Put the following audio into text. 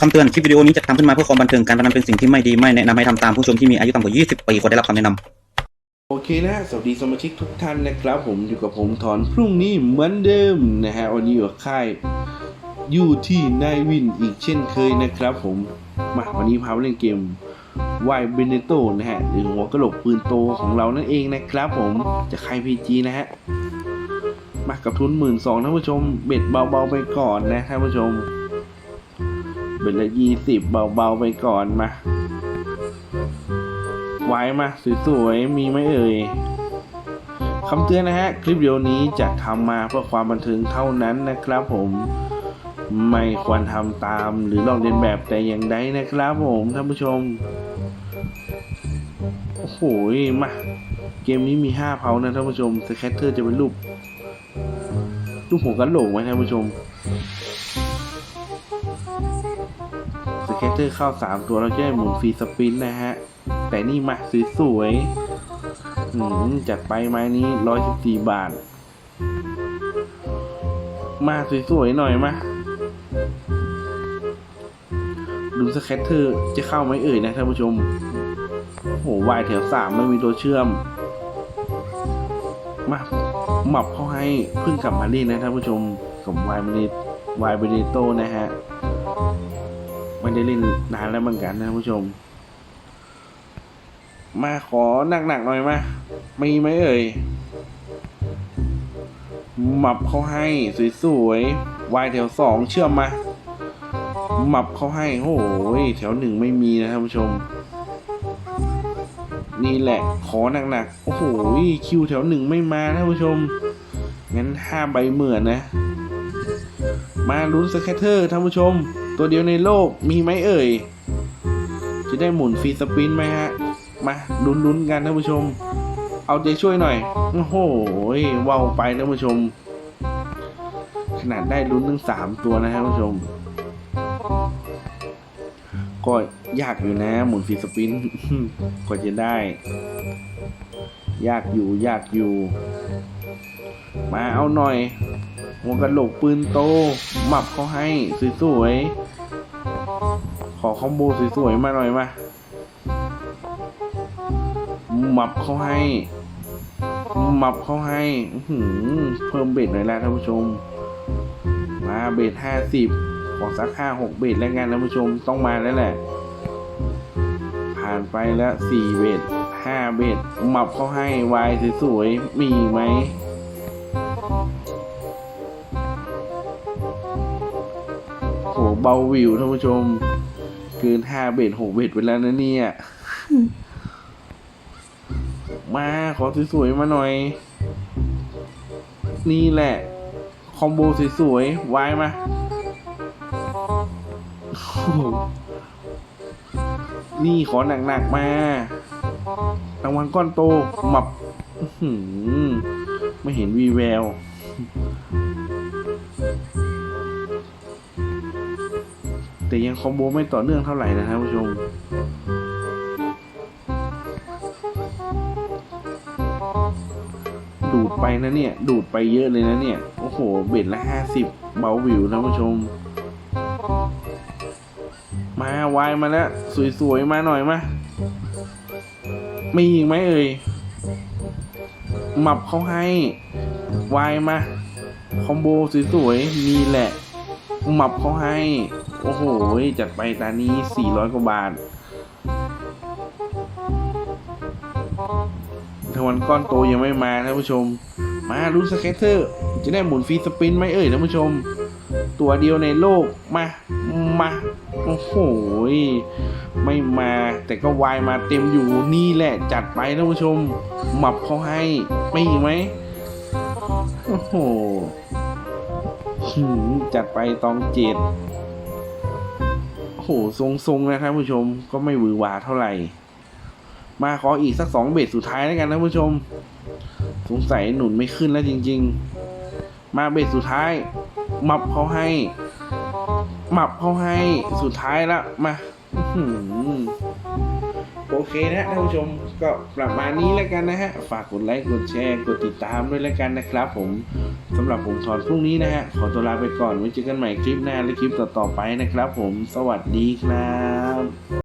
คำเตือน คลิปวิดีโอนี้จะทำขึ้นมาเพื่อความบันเทิงการพนันเป็นสิ่งที่ไม่ดี ไม่แนะนำให้ทำตามผู้ชมที่มีอายุต่ำกว่า 20 ปีควรได้รับคำแนะนำโอเคนะสวัสดีสมาชิกทุกท่านนะครับ ผมอยู่กับผมถอนพรุ่งนี้เหมือนเดิมนะฮะวันนี้อยู่ค่ายอยู่ที่นายวินอีกเช่นเคยนะครับ ผมมาวันนี้พามาเล่นเกมวายเบเนโตนะฮะหรือหัวกระโหลกปืนโตของเรานั่นเองนะครับ ผมจะค่ายพีจีนะฮะมากับทุนหมื่นสองท่านผู้ชมเบ็ดเบาๆไปก่อนนะท่านผู้ชม เบ็ดละยี่สิบเบาๆไปก่อนมาไว้มาสวยๆ มีไหมเอ่ยคำเตือนนะฮะ คลิปวิดีโอนี้จะทำมาเพื่อความบันเทิงเท่านั้นนะครับผมไม่ควรทำตามหรือลองเลียนแบบแต่อย่างใดนะครับผมท่านผู้ชม โอ้โหมา เกมนี้มีห้าเผานะท่านผู้ชมสแคตเตอร์จะเป็นรูปรูปหัวกระโหลกไหมท่านผู้ชม อร์เข้า 3 ตัวเราจะได้หมุนฟรีสปินนะฮะ แต่นี่มาสวยๆจัดไปไม้นี้ 114 บาท มาสวยๆหน่อยมาดูสเก็ตเตอร์จะเข้าไหมเอ่ยนะท่านผู้ชม โอ้โหวายแถว3ไม่มีตัวเชื่อม มาหมับเขาให้เพิ่งกลับมาเล่นนะท่านผู้ชมกับวายเบเนวายเบเนโตนะฮะ ไม่ได้เล่นนานแล้วเหมือนกันนะท่านผู้ชม มาขอหนักๆหน่อยมามีไหมเอ่ยหมับเขาให้สวยๆวายแถวสองเชื่อมมาหมับเขาให้โอ้โหแถวหนึ่งไม่มีนะท่านผู้ชม นี่แหละขอหนักๆโอ้โหคิวแถวหนึ่งไม่มานะท่านผู้ชมงั้นห้าใบเหมือนนะ มาลุ้นสแคตเตอร์ท่านผู้ชม ตัวเดียวในโลกมีไหมเอ่ย จะได้หมุนฟรีสปินไหมฮะ มาลุ้นๆกันท่านผู้ชม เอาใจช่วยหน่อย โอ้โหว้าวไปท่านผู้ชม ขนาดได้ลุ้นถึงสามตัวนะท่านผู้ชม ก็ยากอยู่นะหมุนฟรีสปินกว่าจะได้ ยากอยู่ยากอยู่ มาเอาหน่อย หัวกระโหลกปืนโตหมับเขาให้สวยๆขอคอมโบสวยๆมาหน่อยมาหมับเขาให้หมับเขาให้เพิ่มเบ็ดหน่อยละท่านผู้ชม มาเบ็ดห้าสิบขอสักห้าหกเบ็ดแล้วกันท่านผู้ชมต้องมาแล้วแหละ ผ่านไปแล้วสี่เบ็ดห้าเบ็ดหมับเขาให้วายสวยๆมีไหม เบาวิวท่านผู้ชม เกินห้าเบ็ดหกเบ็ดไปแล้วนะเนี่ย มาขอสวยๆมาหน่อย นี่แหละ คอมโบสวยๆ ไวายมาโหนี่ขอหนักๆมารางวัลก้อนโตหมับไม่เห็นวีแวว แต่ยังคอมโบไม่ต่อเนื่องเท่าไหร่นะท่านผู้ชมดูดไปนะเนี่ย ดูดไปเยอะเลยนะเนี่ย โอ้โห เบ็ดละห้าสิบเบาวิวท่านผู้ชม มาวายมาแล้ว สวยๆ มาหน่อยมามีอีกไหมเอ่ยหมับเขาให้ วายมา คอมโบสวยๆนี่แหละหมับเขาให้ โอ้โห จัดไปตานี้ 400 กว่าบาททาวันก้อนโตยังไม่มาท่านผู้ชม มาลุ้นสเก็ตเตอร์ จะได้หมุนฟรีสปินไหมเอ่ยท่านผู้ชม ตัวเดียวในโลก มา มา โอ้โห ไม่มาแต่ก็วายมาเต็มอยู่นี่แหละจัดไปท่านผู้ชม หมับเขาให้ ไม่อีกไหม โอ้โห จัดไปตองเจ็ด หทรงๆนะท่านผู้ชมก็ไม่หวือหวาเท่าไหร่ มาขออีกสักสองเบสสุดท้ายแล้วกันท่านผู้ชม สงสัยหนุนไม่ขึ้นแล้วจริง ๆ มาเบสสุดท้าย มับเขาให้ มับเขาให้สุดท้ายละมาอื โอเคนะท่านผู้ชมก็ประมาณนี้แล้วกันนะฮะ ฝากกดไลค์กดแชร์กดติดตามด้วยแล้วกันนะครับ ผมสำหรับผมถอนพรุ่งนี้นะฮะ ขอตัวลาไปก่อนไว้เจอกันใหม่คลิปหน้าและคลิปต่อๆไปนะครับ ผมสวัสดีครับ